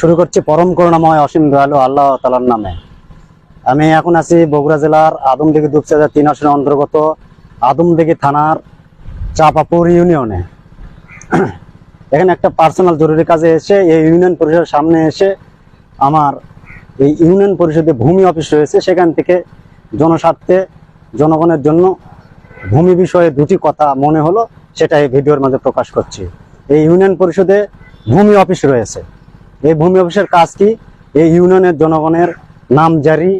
শুরু করছি পরম করুণাময় অসীম দয়ালু আল্লাহ তালার নামে। আমি এখন আছি বগুড়া জেলার আদমদিঘি দুপচাজা তিন আসনের অন্তর্গত আদমদিঘি থানার চাপাপুর ইউনিয়নে। এখানে একটা পার্সোনাল জরুরি কাজে এসে এই ইউনিয়ন পরিষদের সামনে এসে আমার এই ইউনিয়ন পরিষদে ভূমি অফিস রয়েছে, সেখান থেকে জনস্বার্থে, জনগণের জন্য ভূমি বিষয়ে দুটি কথা মনে হলো, সেটা এই ভিডিওর মাঝে প্রকাশ করছি। এই ইউনিয়ন পরিষদে ভূমি অফিস রয়েছে। এই ভূমি অফিসের কাজ কি? এই ইউনিয়নের জনগণের নাম জারি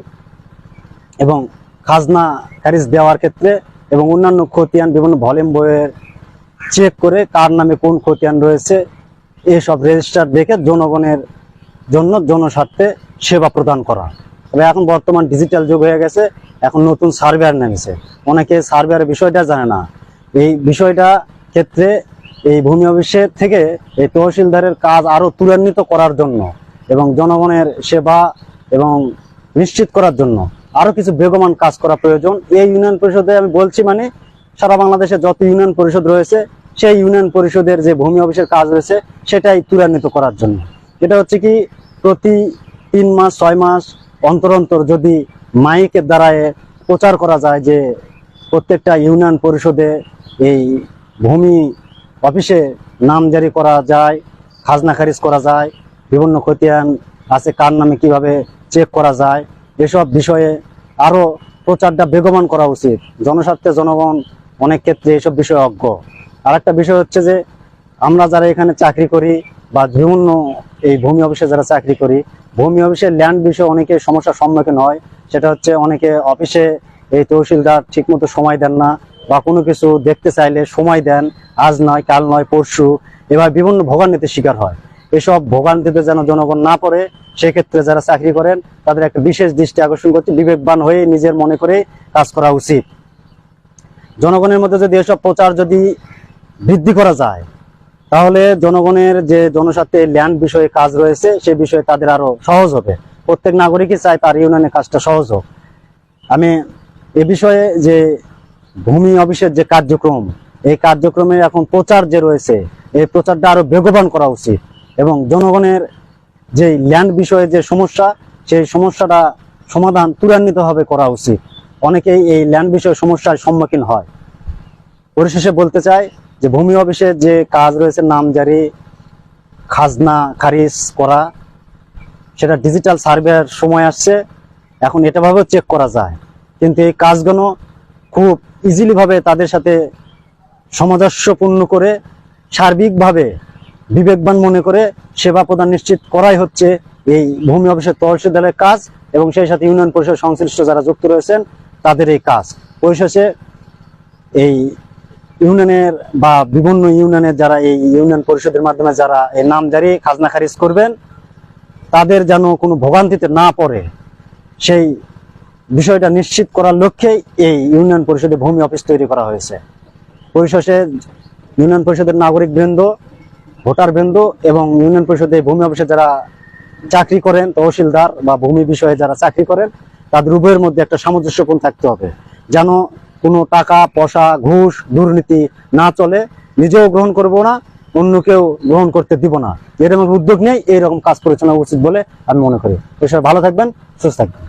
এবং খাজনা খারিজ দেওয়ার ক্ষেত্রে এবং অন্যান্য খতিয়ান, বিভিন্ন ভলিউম বইয়ের চেক করে কার নামে কোন খতিয়ান রয়েছে, এসব রেজিস্টার দেখে জনগণের জন্য জনস্বার্থে সেবা প্রদান করা। তবে এখন বর্তমান ডিজিটাল যুগ হয়ে গেছে, এখন নতুন সার্ভেয়ার নেমেছে। অনেকে সার্ভেয়ারের বিষয়টা জানে না। এই বিষয়টা ক্ষেত্রে এই ভূমি অফিসের থেকে এই তহসিলদারের কাজ আরও ত্বরান্বিত করার জন্য এবং জনগণের সেবা এবং নিশ্চিত করার জন্য আরও কিছু বেগমান কাজ করা প্রয়োজন। এই ইউনিয়ন পরিষদে আমি বলছি মানে সারা বাংলাদেশে যত ইউনিয়ন পরিষদ রয়েছে, সেই ইউনিয়ন পরিষদের যে ভূমি অফিসের কাজ রয়েছে, সেটাই ত্বরান্বিত করার জন্য। এটা হচ্ছে কি, প্রতি তিন মাস, ছয় মাস অন্তর অন্তর যদি মাইকের দ্বারায় প্রচার করা যায় যে প্রত্যেকটা ইউনিয়ন পরিষদে এই ভূমি অফিসে নাম জারি করা যায়, খাজনা খারিজ করা যায়, বিভিন্ন খতিয়ান আছে, কার নামে কীভাবে চেক করা যায়, এসব বিষয়ে আরও প্রচারটা বেগমান করা উচিত। জনস্বার্থে জনগণ অনেক ক্ষেত্রে এসব বিষয়ে অজ্ঞ। আর একটা বিষয় হচ্ছে যে, আমরা যারা এখানে চাকরি করি বা বিভিন্ন এই ভূমি অফিসে যারা চাকরি করি, ভূমি অফিসে ল্যান্ড বিষয়ে অনেকে সমস্যার সম্মুখীন হয়। সেটা হচ্ছে অনেকে অফিসে এই তহসিলদার ঠিকমতো সময় দেন না বা কোনো কিছু দেখতে চাইলে সময় দেন, আজ নয়, কাল নয়, পরশু। এবার বিভিন্ন ভোগান্তিতে শিকার হয়। এসব ভোগান্তিতে যেন জনগণ না পড়ে, সেক্ষেত্রে যারা চাকরি করেন, তাদের একটা বিশেষ দৃষ্টি আকর্ষণ করছে বিবেকবান হয়ে নিজের মনে করে কাজ করা উচিত। জনগণের মধ্যে যদি এসব প্রচার যদি বৃদ্ধি করা যায়, তাহলে জনগণের যে জনস্বার্থে ল্যান্ড বিষয়ে কাজ রয়েছে, সে বিষয়ে তাদের আরও সহজ হবে। প্রত্যেক নাগরিকই চায় তার ইউনিয়নের কাজটা সহজ হোক। আমি এ বিষয়ে যে ভূমি অফিসের যে কার্যক্রম, এই কার্যক্রমে এখন প্রচার যে রয়েছে, এই প্রচারটা আরও বেগবান করা উচিত এবং জনগণের যে ল্যান্ড বিষয়ে যে সমস্যা, সেই সমস্যাটা সমাধান ত্বরান্বিতভাবে করা উচিত। অনেকেই এই ল্যান্ড বিষয়ে সমস্যার সম্মুখীন হয়। পরিশেষে বলতে চাই যে ভূমি অফিসের যে কাজ রয়েছে নামজারি খাজনা, খারিজ করা, সেটা ডিজিটাল সার্ভের সময় আসছে। এখন এটা ভাবেও চেক করা যায়। কিন্তু এই কাজগুলো খুব ইজিলি ভাবে তাদের সাথে সামঞ্জস্যপূর্ণ করে, সার্বিকভাবে বিবেকবান মনে করে সেবা প্রদান নিশ্চিত করাই হচ্ছে এই ভূমি অফিসের তহসিলদারের কাজ এবং সেই সাথে ইউনিয়ন পরিষদ সংশ্লিষ্ট যারা যুক্ত রয়েছেন, তাদের এই কাজ। পরিশেষে এই ইউনিয়নের বা বিভিন্ন ইউনিয়নের যারা এই ইউনিয়ন পরিষদের মাধ্যমে যারা এই নাম জারি, খাজনা খারিজ করবেন, তাদের যেন কোনো ভোগান্তিতে না পড়ে, সেই বিষয়টা নিশ্চিত করার লক্ষ্যেই এই ইউনিয়ন পরিষদে ভূমি অফিস তৈরি করা হয়েছে। পরিশেষে ইউনিয়ন পরিষদের নাগরিক বৃন্দ, ভোটার বৃন্দ এবং ইউনিয়ন পরিষদে ভূমি অফিসে যারা চাকরি করেন, তহসিলদার বা ভূমি বিষয়ে যারা চাকরি করেন, তাদের উভয়ের মধ্যে একটা সামঞ্জস্যপূর্ণ থাকতে হবে। যেন কোনো টাকা, পয়সা, ঘুষ, দুর্নীতি না চলে, নিজেও গ্রহণ করব না, অন্যকেও গ্রহণ করতে দিব না। এরকম উদ্যোগ নিয়ে এইরকম কাজ পরিচালনা উচিত বলে আমি মনে করি। এসব ভালো থাকবেন, সুস্থ থাকবেন।